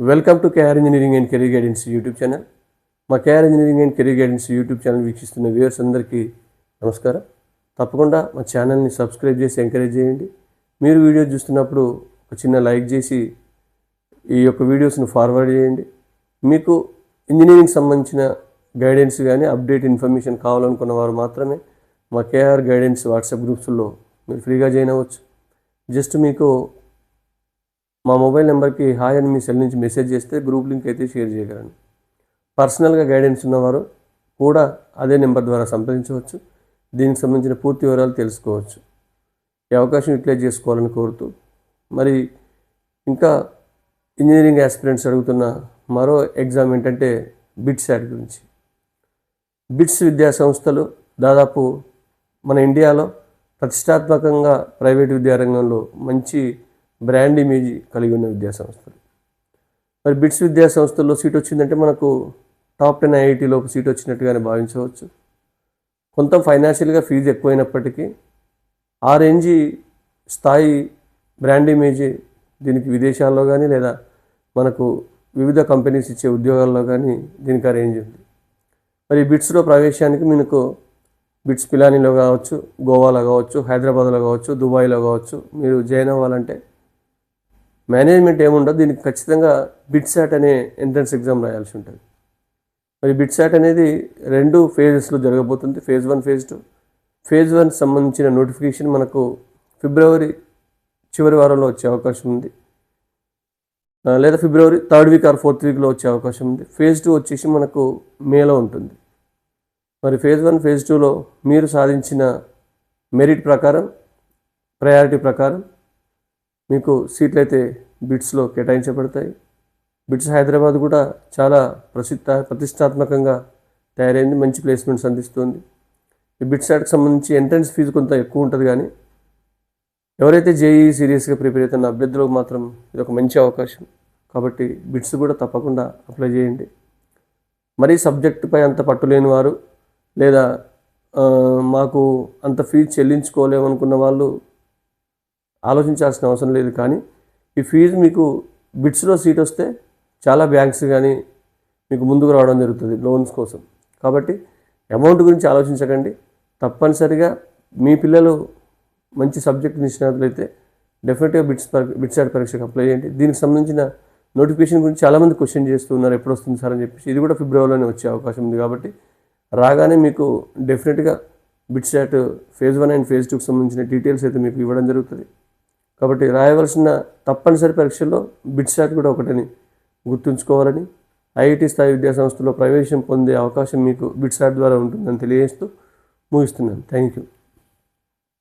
Welcome to KR engineering and career guidance YouTube channel. మా KR engineering and career guidance YouTube channel వీక్షిస్తున్న viewers అందరికీ నమస్కారం. తప్పకుండా మా ఛానల్ని సబ్స్క్రైబ్ చేసి ఎంకరేజ్ చేయండి. మీరు వీడియో చూస్తున్నప్పుడు ఒక చిన్న లైక్ చేసి ఈ యొక్క వీడియోస్ని ఫార్వర్డ్ చేయండి. మీకు ఇంజనీరింగ్ సంబంధించిన గైడెన్స్ కానీ అప్డేట్ ఇన్ఫర్మేషన్ కావాలనుకున్న వారు మాత్రమే మా కేఆర్ గైడెన్స్ వాట్సాప్ గ్రూప్స్లో మీరు ఫ్రీగా జాయిన్ అవ్వచ్చు. జస్ట్ మీకు మా మొబైల్ నెంబర్కి హాయ్ అని మీ సెల్ నుంచి మెసేజ్ చేస్తే గ్రూప్ లింక్ అయితే షేర్ చేయగలను. పర్సనల్గా గైడెన్స్ ఉన్నవారు కూడా అదే నెంబర్ ద్వారా సంప్రదించవచ్చు. దీనికి సంబంధించిన పూర్తి వివరాలు తెలుసుకోవచ్చు. ఈ అవకాశం యూటిలైజ్ చేసుకోవాలని కోరుతూ మరి ఇంకా ఇంజనీరింగ్ ఆస్పిరెంట్స్ అడుగుతున్న మరో ఎగ్జామ్ ఏంటంటే బిట్ యాడ్ గురించి. బిట్స్ విద్యా సంస్థలు దాదాపు మన ఇండియాలో ప్రతిష్టాత్మకంగా ప్రైవేట్ విద్యారంగంలో మంచి బ్రాండ్ ఇమేజ్ కలిగి ఉన్న విద్యాసంస్థలు. మరి బిట్స్ విద్యాసంస్థల్లో సీట్ వచ్చిందంటే మనకు టాప్ టెన్ ఐఐటీలోకి సీట్ వచ్చినట్టుగానే భావించవచ్చు. కొంత ఫైనాన్షియల్గా ఫీజు ఎక్కువైనప్పటికీ ఆ రేంజి స్థాయి బ్రాండ్ ఇమేజ్ దీనికి విదేశాల్లో కానీ లేదా మనకు వివిధ కంపెనీస్ ఇచ్చే ఉద్యోగాల్లో కానీ దీనికి ఆ రేంజ్ ఉంది. మరి బిట్స్లో ప్రవేశానికి మీకు బిట్స్ పిలానీలో కావచ్చు గోవాలో కావచ్చు హైదరాబాద్లో కావచ్చు దుబాయ్లో కావచ్చు మీరు జాయిన్ అవ్వాలంటే మేనేజ్మెంట్ ఏముండదు దీనికి ఖచ్చితంగా బిట్సాట్ అనే ఎంట్రన్స్ ఎగ్జామ్ రాయాల్సి ఉంటుంది. మరి బిట్సాట్ అనేది రెండు ఫేజెస్లో జరగబోతుంది phase one phase two phase one సంబంధించిన నోటిఫికేషన్ మనకు ఫిబ్రవరి చివరి వారంలో వచ్చే అవకాశం ఉంది. లేదా February third week or fourth వీక్లో వచ్చే అవకాశం ఉంది. ఫేజ్ టూ వచ్చేసి మనకు మేలో ఉంటుంది. మరి ఫేజ్ వన్ ఫేజ్ టూలో మీరు సాధించిన మెరిట్ ప్రకారం ప్రయారిటీ ప్రకారం మీకు సీట్లు అయితే బిట్స్లో కేటాయించబడతాయి. బిట్స్ హైదరాబాద్ కూడా చాలా ప్రసిద్ధ ప్రతిష్టాత్మకంగా తయారైంది మంచి ప్లేస్మెంట్స్ అందిస్తుంది. ఈ బిట్స్ యాడ్కి సంబంధించి ఎంట్రన్స్ ఫీజు కొంత ఎక్కువ ఉంటుంది కానీ ఎవరైతే జేఈ సీరియస్గా ప్రిపేర్ అవుతున్న అభ్యర్థులకు మాత్రం ఇది ఒక మంచి అవకాశం. కాబట్టి బిట్స్ కూడా తప్పకుండా అప్లై చేయండి. మరీ సబ్జెక్టుపై అంత పట్టులేని వారు లేదా మాకు అంత ఫీజు చెల్లించుకోలేమనుకున్న వాళ్ళు ఆలోచించాల్సిన అవసరం లేదు కానీ ఈ ఫీజు మీకు బిట్స్లో సీట్ వస్తే చాలా బ్యాంక్స్ కానీ మీకు ముందుకు రావడం జరుగుతుంది లోన్స్ కోసం. కాబట్టి అమౌంట్ గురించి ఆలోచించకండి. తప్పనిసరిగా మీ పిల్లలు మంచి సబ్జెక్ట్ నిష్ణాతులైతే డెఫినెట్గా బిట్స్ బిట్స్ యాడ్ పరీక్షకు అప్లై చేయండి. దీనికి సంబంధించిన నోటిఫికేషన్ గురించి చాలామంది క్వశ్చన్ చేస్తున్నారు ఎప్పుడు వస్తుంది సార్ అని చెప్పేసి. ఇది కూడా ఫిబ్రవరిలోనే వచ్చే అవకాశం ఉంది కాబట్టి రాగానే మీకు డెఫినెట్గా BITSAT phase one and phase టూకి సంబంధించిన డీటెయిల్స్ అయితే మీకు ఇవ్వడం జరుగుతుంది. కాబట్టి రాయవలసిన తప్పనిసరి పరీక్షల్లో బిట్సాట్ కూడా ఒకటని గుర్తుంచుకోవాలని ఐఐటి స్థాయి విద్యా సంస్థలో ప్రవేశం పొందే అవకాశం మీకు బిట్సాట్ ద్వారా ఉంటుందని తెలియజేస్తూ ముగిస్తున్నాను. Thank you